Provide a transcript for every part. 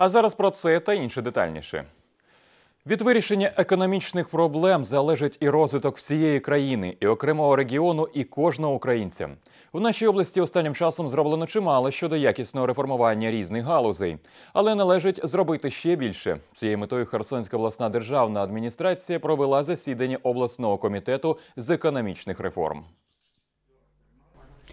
А зараз про це та інше детальніше. Від вирішення економічних проблем залежить і розвиток всієї країни, і окремого регіону, і кожного українця. У нашій області останнім часом зроблено чимало щодо якісного реформування різних галузей, але належить зробити ще більше. Цією метою Херсонська обласна державна адміністрація провела засідання обласного комітету з економічних реформ.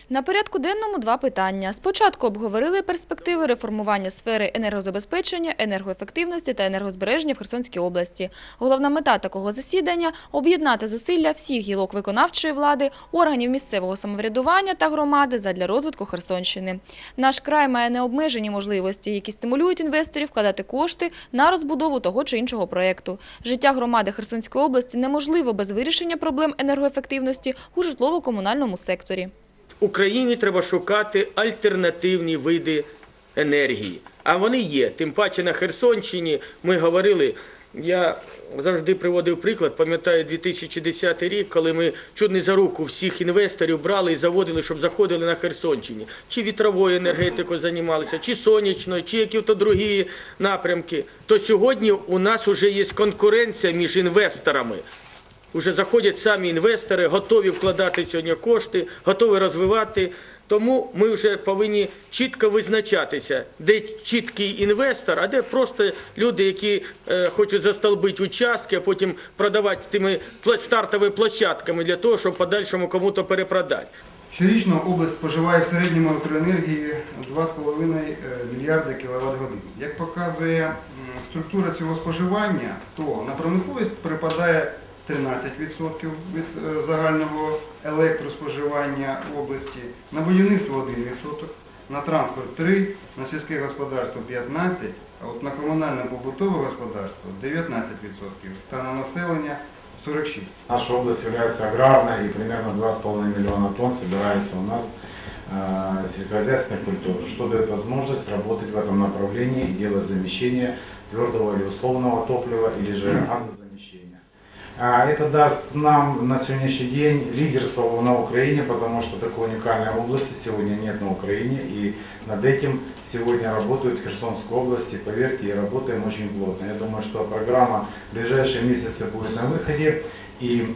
На порядку денному два питання. Спочатку обговорили перспективи реформування сфери енергозабезпечення, енергоефективності та енергозбереження в Херсонській області. Головна мета такого засідання – об'єднати зусилля всіх гілок виконавчої влади, органів місцевого самоврядування та громади задля розвитку Херсонщини. Наш край має необмежені можливості, які стимулюють інвесторів вкладати кошти на розбудову того чи іншого проєкту. Життя громади Херсонської області неможливо без вирішення проблем енергоефективності у житлово-комунальному секторі. Україні треба шукати альтернативні види енергії. А вони є. Тим паче на Херсонщині ми говорили. Я завжди приводив приклад, пам'ятаю 2010 рік, коли ми не за руку всіх інвесторів брали і заводили, щоб заходили на Херсонщині. Чи вітровою енергетикою займалися, чи сонячною, чи які-то другі напрямки. То сьогодні у нас вже є конкуренція між інвесторами. Уже заходять самі інвестори, готові вкладати сьогодні кошти, готові розвивати. Тому ми вже повинні чітко визначатися, де чіткий інвестор, а де просто люди, які е, хочуть застолбити участки, а потім продавати тими стартовими площадками для того, щоб подальшому кому-то перепродати. Щорічно область споживає в середньому електроенергії 2,5 мільярди кВт годин. Як показує структура цього споживання, то на промисловість припадає 13% від е, загального електроспоживання області, на будівництво 1%, на транспорт 3%, на сільське господарство 15%, а от на комунальне побутове господарство 19% та на населення 46%. Наша область является аграрной, и примерно 2,5 миллиона тонн собирается у нас э, сельскохозяйственных культур, что дает возможность работать в этом направлении и делать замещение твердого или условного топлива, или же газозамещения. А Это даст нам на сегодняшний день лидерство на Украине, потому что такой уникальной области сегодня нет на Украине, и над этим сегодня работают в Херсонской области, поверьте, и работаем очень плотно. Я думаю, что программа в ближайшие месяцы будет на выходе, и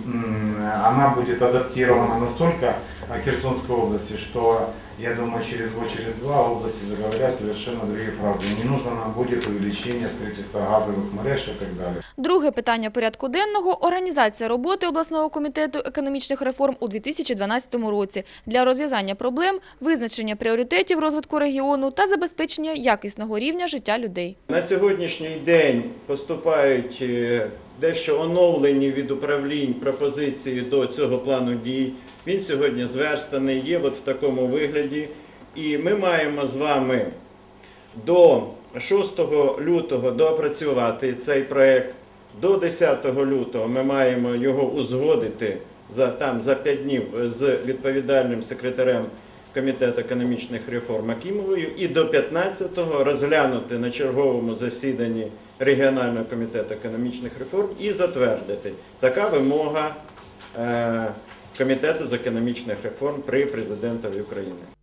она будет адаптирована настолько а, Херсонской области, что я думаю, через год, через два области заговорят совершенно другие фразы. Не нужно нам будет увеличение строительства газовых мереж и так далее. Друге питання порядку денного – організація роботи обласного комітету економічних реформ у 2012 році для розв'язання проблем, визначення пріоритетів розвитку регіону та забезпечення якісного рівня життя людей. На сьогоднішній день поступають е, дещо оновлені від управлінь пропозиції до цього плану дій. Він сьогодні зверстаний, є от в такому вигляді. І ми маємо з вами до 6 лютого доопрацювати цей проект. До 10 лютого ми маємо його узгодити за, там, за 5 днів з відповідальним секретарем Комітету економічних реформ Акімовою і до 15-го розглянути на черговому засіданні регіонального комітету економічних реформ і затвердити. Така вимога е, Комітету з економічних реформ при президентові України.